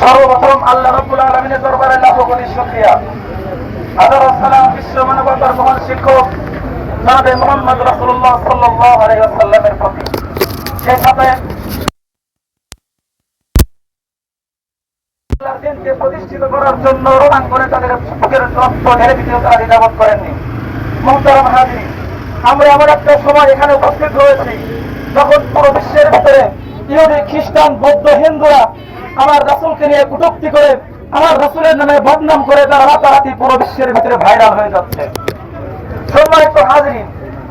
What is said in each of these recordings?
সর্বপ্রথম আল্লাহ রব্বুল আলমিনের দরবারে লাভ কোটি শুক্রিয়া। হাজার সালাম বিশ্ব মানবতার মহান শিক্ষক, জনাবে মোহাম্মদ রসুল্লাহ সাল্লাহ আলাইসাল্লামের প্রতি। সেই সাথে প্রতিষ্ঠিত করার জন্য রোমান করে তাদের বুকের রক্ত ঢেলে দিতেও তারা দ্বিধাবোধ করেননি। মোহতারাম হাজির, আমরা এমন একটা সময় এখানে উপস্থিত হয়েছি, যখন পুরো বিশ্বের ভিতরে ইহুদি, খ্রিস্টান, বৌদ্ধ, হিন্দুরা আমার রাসুলকে নিয়ে কটুক্তি করে, আমার রাসুলের নামে বদনাম করে তারা রাতারাতি পুরো বিশ্বের ভিতরে ভাইরাল হয়ে যাচ্ছে। সম্মানিত হাজিরিন,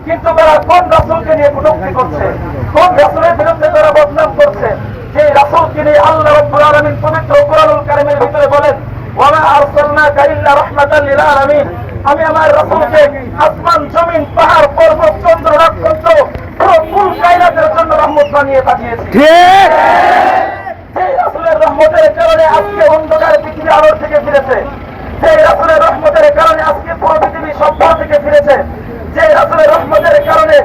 কিন্তু তারা কোন রাসুলকে নিয়ে কটুক্তি করছে? কোন রাসুলের বিরুদ্ধে তারা বদনাম করছে? যে রাসুলকে নিয়ে আল্লাহ রব্বুল আলামিন পবিত্র কোরআনুল কারিমের ভিতরে বলেন, ওয়ামা আরসালনাকা ইল্লা রাহমাতাল লিল আলামিন। আমি আমার রাসূলকে আসমান, জমিন, পাহাড়, পর্বত, চন্দ্র, নক্ষত্র, পুরো ফুল কায়নাতের জন্য রহমত বানিয়ে পাঠিয়েছি। ঠিক সেই রাসূলের রহমতের কারণে আজকে অন্ধকার পৃথিবী আলোর থেকে ফিরেছে সেই রাসূলের রহমতের কারণে আজকে পুরো পৃথিবী সভ্য ফিরেছে যে রাসূলের রহমতের কারণে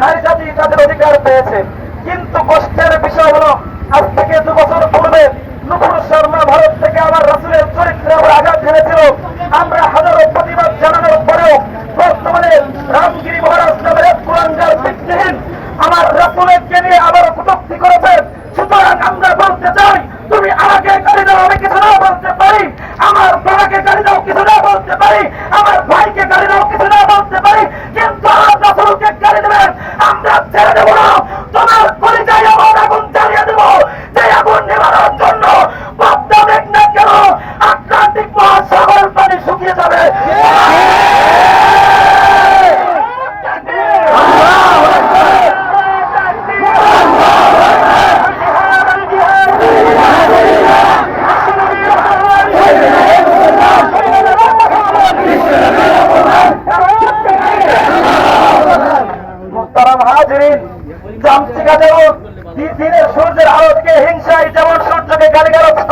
নারী জাতি তাদের অধিকার পেয়েছে। কিন্তু কষ্টের বিষয় হলো, আজ থেকে দু বছর পূর্বে নুপুর শর্মা ভারত থেকে আমার রাসূলের চরিত্রে আবার আঘাত হেরেছিল আমরা হাজারো প্রতিবাদ জানানোর পরেও বর্তমানে রামগিরি মহারাজ নামের এক কুলাঙ্গার ভিত্তিহীন আমার রাসূলকে নিয়ে আবার কটূক্তি করেছে সুতরাং আমরা বলতে চাই তুমি আমাকে গাড়ি দাও আমি কিছু না বলতে পারি আমার বাবাকে গাড়ি দাও কিছু না বলতে পারি আমার ভাইকে গাড়ি দাও কিছু না বলতে পারি কিন্তু আমার রাসূলকে গাড়ি দেবেন আমরা ছেড়ে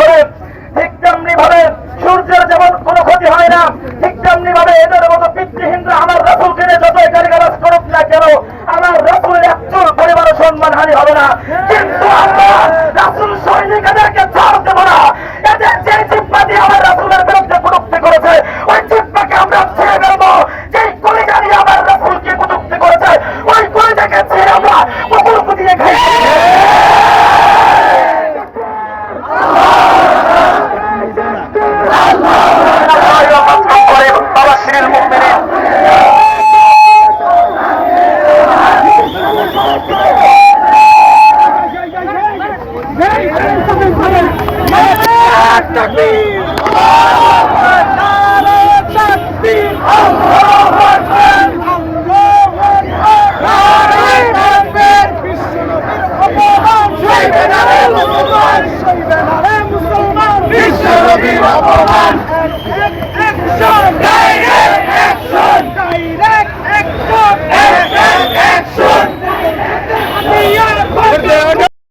করেন। তেমনি ভাবে সূর্যের যেমন কোনো ক্ষতি হয় না, ঠিক ভাবে এদের মতো পিতৃহীনরা আমার রাসুলকে নিয়ে যতই গালিগালাজ করুক না কেন, আমার রাসুলের একচুল পরিবারের সম্মান হানি হবে না। কিন্তু আমরা অপমান